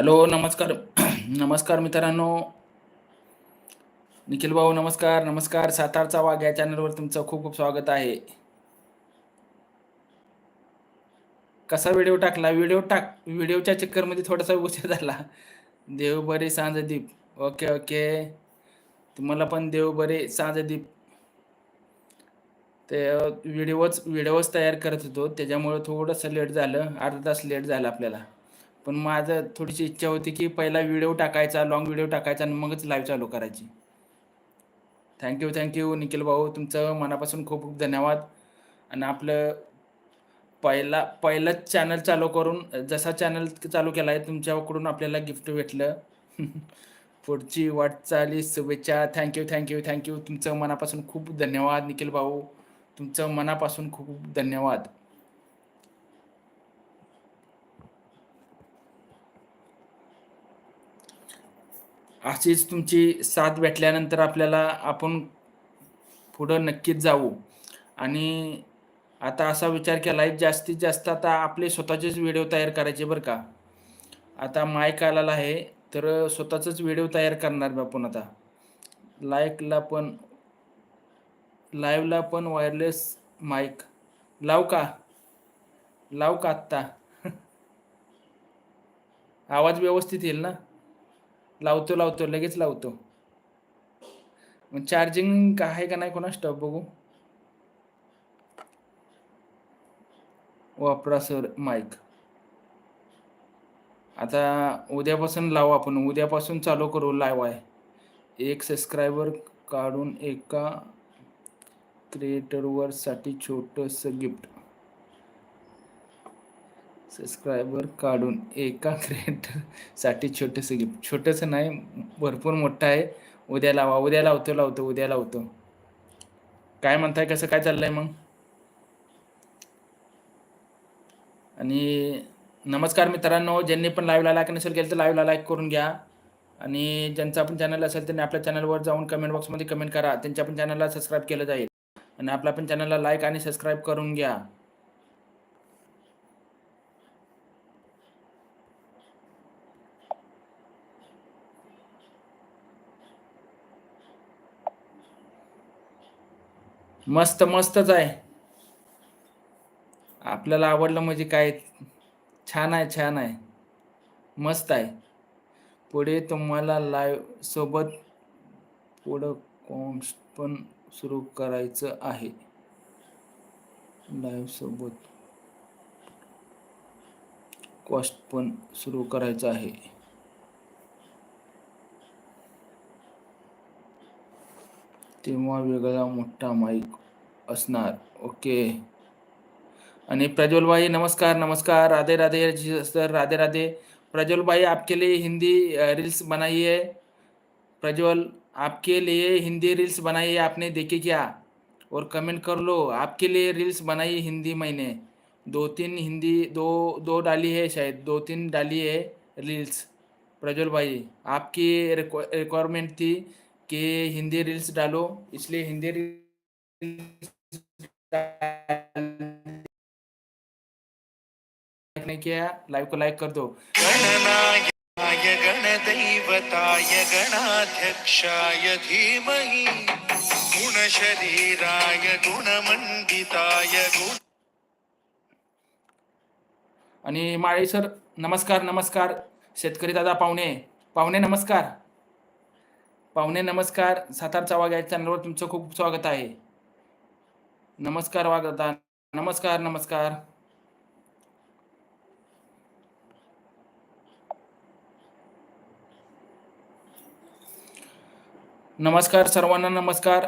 Hello नमस्कार. नमस्कार मित्रांनो. निखिल भाऊ नमस्कार. नमस्कार. सातारचा वाघ या चॅनलवर तुमचं खूप खूप स्वागत आहे. कसा व्हिडिओ टाकला? व्हिडिओ टाक व्हिडिओच्या चक्करमध्ये थोडासा उशीर झाला. देव बरे सांजदीप ओके ओके तुम्हाला पण देव बरे सांजदीप ते व्हिडिओच व्हिडिओच तयार करत होतो. त्याच्यामुळं थोडंसं लेट झालं. अर्धा तास लेट झाला आपल्याला. पण माझं थोडीशी इच्छा होती की पहिला व्हिडिओ टाकायचा लॉंग व्हिडिओ टाकायचा आणि मगच लाईव्ह चालू करायची. थँक्यू थँक्यू निखिल भाऊ. तुमचं मनापासून खूप खूप धन्यवाद. आणि आपलं पहिला पहिलंच चॅनल चालू करून जसा चॅनल चालू केला आहे तुमच्याकडून आपल्याला गिफ्ट भेटलं. पुढची वाटचाली शुभेच्छा. थँक्यू थँक्यू थँक्यू तुमचं मनापासून खूप धन्यवाद निखिल भाऊ. तुमचं मनापासून खूप खूप धन्यवाद. अशीच तुमची साथ भेटल्यानंतर आपल्याला आपण पुढं नक्कीच जाऊ. आणि आता असा विचार केला आहे जास्तीत जास्त आता आपले स्वतःचेच व्हिडिओ तयार करायचे बरं का. आता माईक आलेला आहे तर स्वतःचाच व्हिडिओ तयार करणार मी आपण आता लाईकला पण लाईव्हला पण वायरलेस माईक लाव का? लाव का आत्ता? आवाज व्यवस्थित येईल ना? लावतो लावतो लगेच लावतो. मग चार्जिंग आहे का नाही कोणा स्टॉप बघू. वापरा सर माईक आता उद्यापासून लावू आपण. उद्यापासून चालू करू लाईव्ह आहे. एक सबस्क्रायबर काढून एका क्रिएटरवरसाठी छोटंसं गिफ्ट सबस्क्रायबर काढून एका क्रिएटरसाठी छोटंसं गिफ्ट छोटंसं नाही भरपूर मोठं आहे. उद्या लावा उद्या लावतो लावतो उद्या लावतो. काय म्हणताय कसं काय चाललंय मग? आणि नमस्कार मित्रांनो ज्यांनी पण लाईव्हला लाईक नसेल केलं तर लाईव्हला लाईक करून घ्या. आणि ज्यांचा पण चॅनल असेल त्यांनी आपल्या चॅनलवर जाऊन कमेंट बॉक्समध्ये कमेंट करा. त्यांच्या पण चॅनलला सबस्क्राईब केलं जाईल. आणि आपल्या पण चॅनलला लाईक आणि सबस्क्राईब करून घ्या. मस्त मस्तच आहे. आपल्याला आवडलं म्हणजे काय? छान आहे छान आहे. मस्त आहे. पुढे तुम्हाला लाईव्ह सोबत पुढं कॉम्स पण सुरू करायचं आहे. लाईव्ह सोबत कॉस्ट पण सुरू करायचं आहे. तेव्हा वेगळा मोठा माईक असणार. ओके आणि प्रज्वल भाई नमस्कार नमस्कार. राधे राधे जी सर राधे राधे. प्रज्वल भाई आपके लिए हिंदी रील्स बनाई है प्रज्वल आपके लिए हिंदी रील्स बनाई है आपने देखी क्या? और कमेंट कर लो आपके लिए रील्स बनाई हिंदी मैंने. दो तीन हिंदी दो दो डाली है शायद दो तीन डाली है रील्स प्रज्वल भाई आपकी रिक्वायरमेंट थी कि हिंदी रील्स डालो इसलिए हिंदी रील्स नहीं किया लाइव को लाइक कर दो। गणदैवताय गणाध्यक्षाय धीमहि गुणशरीराय गुणमण्डिताय गुण आणि माळी सर नमस्कार नमस्कार. शेतकरी दादा पाहुणे पाहुणे नमस्कार. पाहुणे नमस्कार. सातारचा वाघ या चॅनलवर तुमचं खूप स्वागत आहे. नमस्कार वाघ नमस्कार नमस्कार. नमस्कार सर्वांना नमस्कार.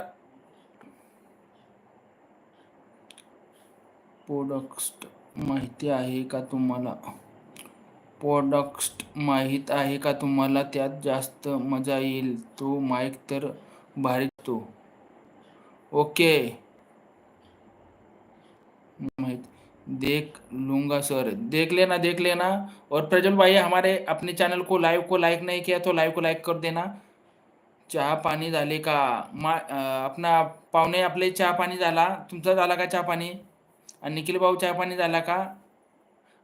प्रोडक्ट माहिती आहे का तुम्हाला? प्रोडक्ट माहीत आहे का? तुम्हाला त्यात जास्त मजा येईल. तो माईक तर भारी तो. ओके. माहीत. देख लूंगा सर देख लेना देख लेना. और प्रज्वल भाई हमारे अपने चैनल को लाइव को लाइक नहीं किया तो लाइव को लाइक कर देना. चहा पाणी झाले का? मा अपना आपणा पाहुणे आपले चहा पाणी झाला. तुमचा झाला का चहा पाणी आणि निखिल भाऊ चहा पाणी झाला का?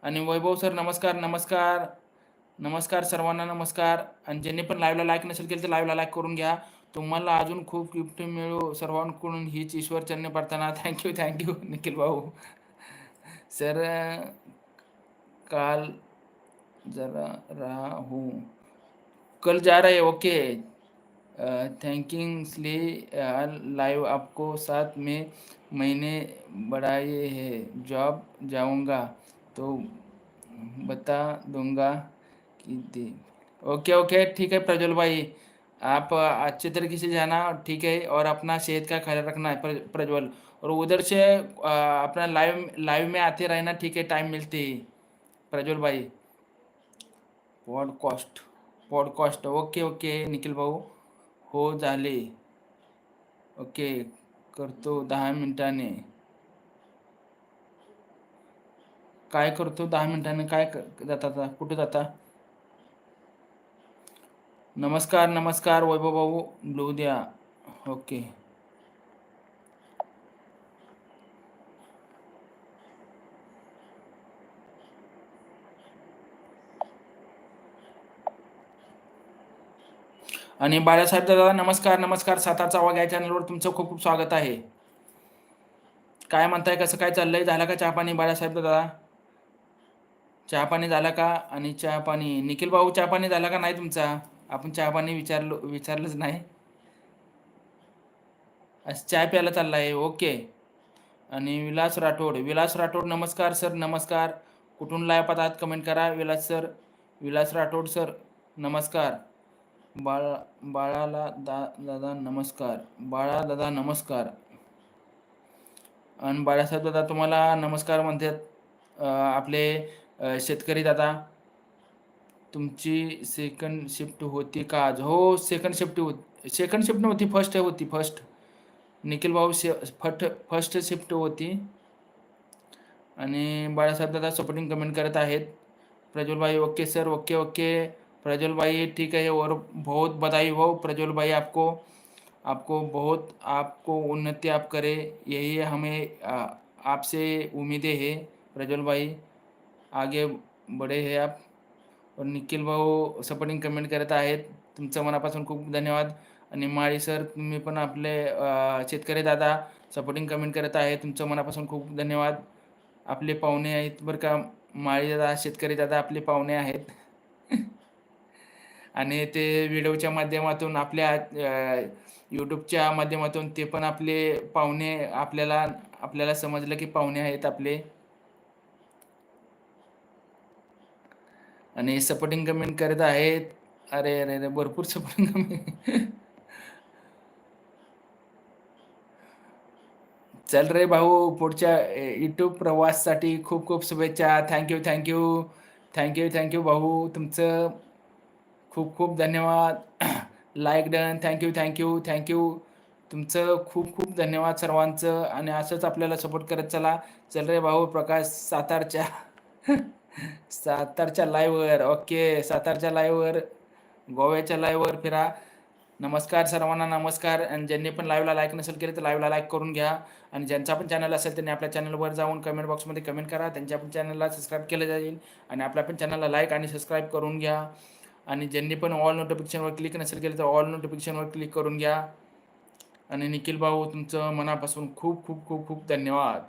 आणि वैभव सर नमस्कार नमस्कार. नमस्कार सर्वांना, नमस्कार. आणि ज्यांनी पण लाईव्हला लाईक नसेल केलं तर लाईव्हला लाईक करून घ्या. तुम्हाला अजून खूप गिफ्ट मिळू सर्वांकडून हीच ईश्वर चरणी प्रार्थना थँक्यू थँक्यू निखिल भाऊ. सर, काल जरा राहू. कल जा रहे ओके थैंकिंगसली लाइव आपको साथ में महीने बढ़ाए हैं. जॉब जाऊँगा तो बता दूँगा. दे ओके ओके, ठीक है प्रज्वल भाई। आप अच्छे तरीके से जाना, ठीक है, और अपना सेहत का ख्याल रखना है प्रज्वल। और उधर से अपना लाइव लाइव में आते रहना, ठीक है, टाइम मिलते ही, प्रज्वल भाई। Podcast podcast, okay okay, Nikhil भाऊ, हो झाले ओके, करतो दहा मिनिटाने। काय करतो दहा मिनिटाने, काय जाता, कुठे जाता? नमस्कार नमस्कार वैभव भाऊ ब्लू द्या. ओके. आणि बाळासाहेब दादा नमस्कार नमस्कार सातारचा आवाज या चॅनलवर तुमचं खूप खूप स्वागत आहे. काय म्हणताय कसं काय चाललंय? झाला का चहा पाणी बाळासाहेब दादा? चहा पाणी झाला का? आणि चहा पाणी निखिल भाऊ चहा पाणी झाला का नाही तुमचा? आपण चहा पाणी विचारलो विचारलंच नाही. चाय प्यायला चालला आहे ओके. आणि विलास राठोड विलास राठोड नमस्कार सर नमस्कार. कुठून लाय आहात? कमेंट करा. विलास सर विलास राठोड सर नमस्कार. बाळा बाळाला दा दादा नमस्कार. बाळा दादा नमस्कार. आणि बाळासाहेब दादा तुम्हाला नमस्कार म्हणतात आपले शेतकरी दादा. तुमची सेकंड शिफ्ट होती का आज? हो सेकंड शिफ्ट होती सेकंड शिफ्ट नव्हती फर्स्ट होती फर्स्ट निखिल भाऊ शे फट फर्स्ट शिफ्ट होती. आणि बाळासाहेब दादा सपोर्टिंग कमेंट करत आहेत. प्रज्वल भाई okay sir okay okay Prajwal भाई ठीक है और बहुत बधाई हो. प्रज्वल भाई आपको आपको बहुत आपको उन्नति आप करे. यही हमें आपसे उम्मीदें है. प्रज्वल भाई आगे बढ़े हैं आप. निखिल भाऊ सपोर्टिंग कमेंट करत आहेत. तुमचं मनापासून खूप धन्यवाद. आणि माळी सर तुम्ही पण आपले शेतकरी दादा सपोर्टिंग कमेंट करत आहे तुमचं मनापासून खूप धन्यवाद. आपले पाहुणे आहेत बरं का माळी दादा शेतकरी दादा आपले पाहुणे आहेत. आणि ते व्हिडिओच्या माध्यमातून आपल्या यूट्यूबच्या माध्यमातून ते पण आपले पाहुणे आपल्याला आपल्याला समजलं की पाहुणे आहेत आपले. आणि सपोर्टिंग कमेंट करत आहेत. अरे अरे अरे भरपूर सपोर्टिंग कमेंट चल रे भाऊ पुढच्या यूट्यूब प्रवाससाठी खूप खूप शुभेच्छा. थँक्यू थँक्यू थँक्यू थँक्यू भाऊ. तुमचं खूप खूप धन्यवाद. Like done thank you thank you thank you तुमचं खूप खूप धन्यवाद सर्वांचं. आणि असंच आपल्याला सपोर्ट करत चला. चल रे भाऊ प्रकाश सातारच्या. सातारच्या लाईव्हवर ओके सातारच्या लाईव्हवर गोव्याच्या लाईव्हवर फिरा. नमस्कार सर्वांना नमस्कार. आणि ज्यांनी पण लाईव्हला लाईक नसेल केलं तर लाईव्हला लाईक करून घ्या. आणि ज्यांचा पण चॅनल असेल त्यांनी आपल्या चॅनलवर जाऊन कमेंट बॉक्समध्ये कमेंट करा. त्यांच्या पण चॅनलला सबस्क्राईब केलं जाईल. आणि आपल्या पण चॅनलला लाईक आणि सबस्क्राईब करून घ्या. आणि ज्यांनी पण ऑल नोटिफिकेशनवर क्लिक नसेल केलं तर ऑल नोटिफिकेशनवर क्लिक करून घ्या. आणि निखिल भाऊ तुमचं मनापासून खूप खूप खूप खूप धन्यवाद.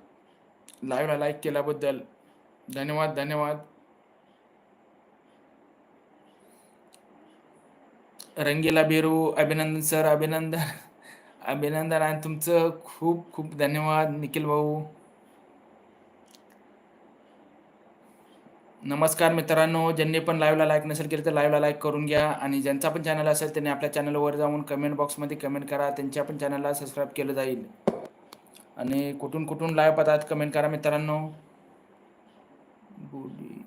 लाईव्हला लाईक केल्याबद्दल. धन्यवाद धन्यवाद. रंगीला बेरू अभिनंदन सर अभिनंदन. अभिनंदन आणि तुमचं खूप खूप धन्यवाद निखिल भाऊ. नमस्कार मित्रांनो ज्यांनी पण लाईव्हला लाईक नसेल केलं तर लाईव्हला लाईक करून घ्या. आणि ज्यांचा पण चॅनल असेल त्यांनी आपल्या चॅनलवर जाऊन कमेंट बॉक्समध्ये कमेंट करा. त्यांच्या पण चॅनलला सबस्क्राईब केलं जाईल. आणि कुठून कुठून लाईव्ह पाहतात कमेंट करा मित्रांनो. बुडी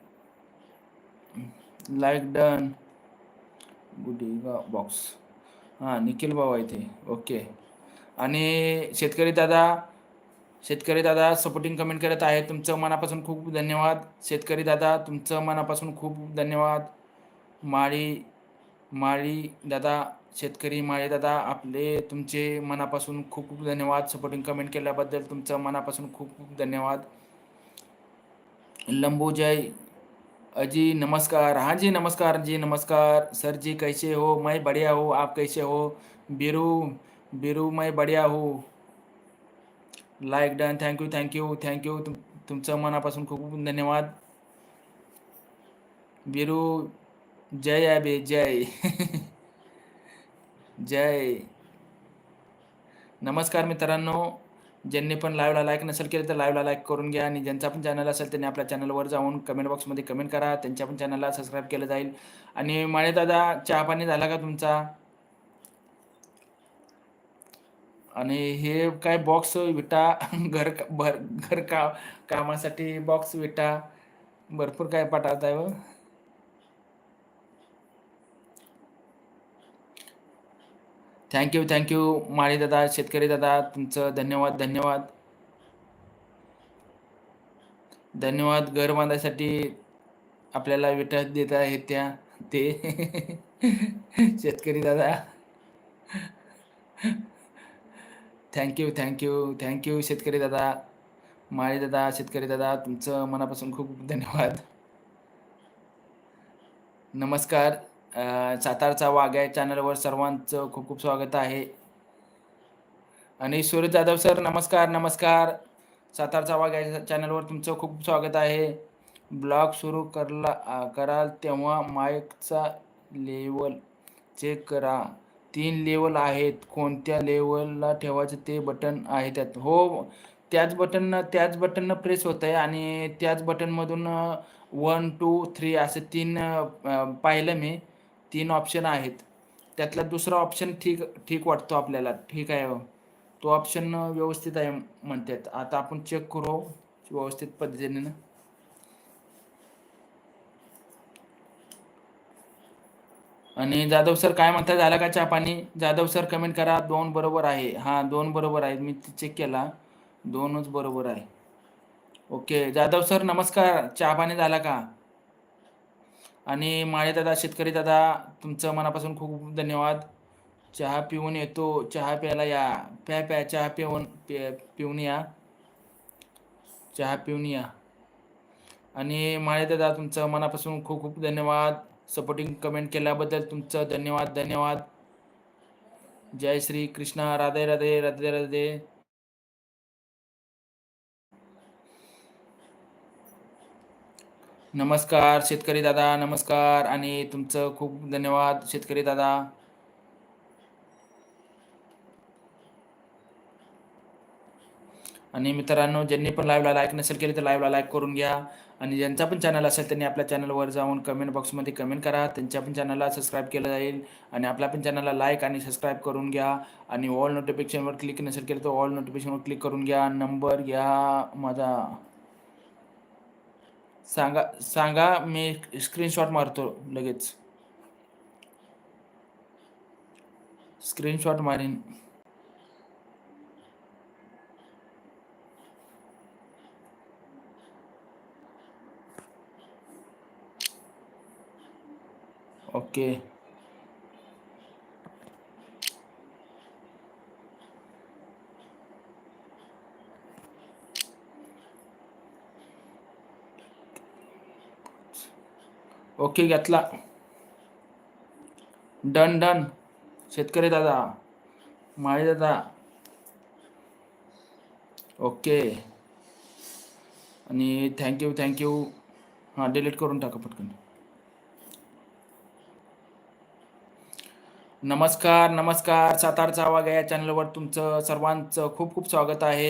लाईक डन बुडिगा बॉक्स हां निखिल भाऊ आहे ते. ओके आणि शेतकरी दादा शेतकरी दादा सपोर्टिंग कमेंट करत आहे तुमचं मनापासून खूप धन्यवाद. शेतकरी दादा तुमचं मनापासून खूप खूप धन्यवाद. माळी माळी दादा शेतकरी माळी दादा आपले तुमचे मनापासून खूप खूप धन्यवाद. सपोर्टिंग कमेंट केल्याबद्दल तुमचं मनापासून खूप खूप धन्यवाद. लंबूजय अजी नमस्कार। हाँ जी, नमस्कार जी, नमस्कार। सर जी, कैसे हो? मैं बढ़िया हूँ। आप कैसे हो? बीरू बीरू, मैं बढ़िया हूँ। Like done thank you thank you thank you तुम तुमचं मनापासून खूप खूप धन्यवाद। बीरू, जय अबे जय। जय। नमस्कार मित्रांनो। ज्यांनी पण लाईव्हला लाईक नसेल केलं तर लाईव्हला लाईक करून घ्या. आणि ज्यांचा पण चॅनल असेल त्यांनी आपल्या चॅनलवर जाऊन कमेंट बॉक्समध्ये कमेंट करा. त्यांच्या पण चॅनलला सबस्क्राईब केलं जाईल. आणि माळे दादा चहा पाणी झाला का तुमचा? आणि हे काय बॉक्स विटा? घर भर घर का कामासाठी बॉक्स विटा? भरपूर काय पाठवत आहे हो. थँक्यू थँक्यू माळी दादा शेतकरी दादा तुमचं धन्यवाद धन्यवाद. धन्यवाद घर बांधायसाठी आपल्याला विटा देत आहेत त्या ते. शेतकरी दादा. थँक्यू थँक्यू थँक्यू शेतकरी दादा. माळी दादा शेतकरी दादा तुमचं मनापासून खूप धन्यवाद. नमस्कार. सातारचा वाघ आहे चॅनलवर सर्वांचं खूप खूप स्वागत आहे. आणि सूरज जाधव सर नमस्कार नमस्कार. सातारचा वाघ आहे चॅनलवर तुमचं खूप स्वागत आहे. ब्लॉग सुरू करला कराल तेव्हा माईकचा लेवल चेक करा. तीन लेवल आहेत. कोणत्या लेवलला ठेवायचं ते बटन आहे त्यात. हो त्याच बटन त्याच बटननं प्रेस होत आहे आणि त्याच बटनमधून वन टू थ्री असे तीन पाहिलं मी. तीन ऑप्शन आहेत. त्यातला दुसरा ऑप्शन ठीक ठीक वाटतो आपल्याला. ठीक आहे हो. तो ऑप्शन व्यवस्थित आहे म्हणतात. आता आपण चेक करू व्यवस्थित पद्धतीने आणि जाधव सर काय म्हणता झाला का चहा पाणी? जाधव सर कमेंट करा. दोन बरोबर आहे. हां दोन बरोबर आहे मी चेक केला. दोनच बरोबर आहे. ओके जाधव सर नमस्कार. चहा पाणी झाला का? आणि माळे दादा शेतकरी दादा तुमचं मनापासून खूप खूप धन्यवाद. चहा पिऊन येतो. चहा प्यायला या. प्या प्या. चहा पिऊन पिऊन या. चहा पिऊन या. आणि माळे दादा तुमचं मनापासून खूप खूप धन्यवाद. सपोर्टिंग कमेंट केल्याबद्दल तुमचं धन्यवाद धन्यवाद. जय श्री कृष्णा. राधे राधे राधे राधे. नमस्कार शेतकरी दादा नमस्कार आणि तुमचं खूप धन्यवाद शेतकरी दादा. आणि मित्रांनो ज्यांनी पण लाईव्हला लाईक नसेल केली तर लाईव्हला लाईक करून घ्या. आणि ज्यांचा पण चॅनल असेल त्यांनी आपल्या चॅनलवर जाऊन कमेंट बॉक्समध्ये कमेंट करा. त्यांच्या पण चॅनलला सबस्क्राईब केलं जाईल. आणि आपल्या पण चॅनलला लाईक आणि सबस्क्राईब करून घ्या. आणि ऑल नोटिफिकेशनवर क्लिक नसेल केलं तर ऑल नोटिफिकेशनवर क्लिक करून घ्या. नंबर घ्या माझा. सांगा सांगा मी स्क्रीनशॉट मारतो लगेच. स्क्रीनशॉट मारीन. ओके ओके घेतला. डन डन शेतकरी दादा माळी दादा. ओके. आणि थँक्यू थँक्यू हां डिलीट करून टाका पटकन. नमस्कार नमस्कार. सातारचा आवाग या चॅनलवर तुमचं सर्वांचं खूप खूप स्वागत आहे.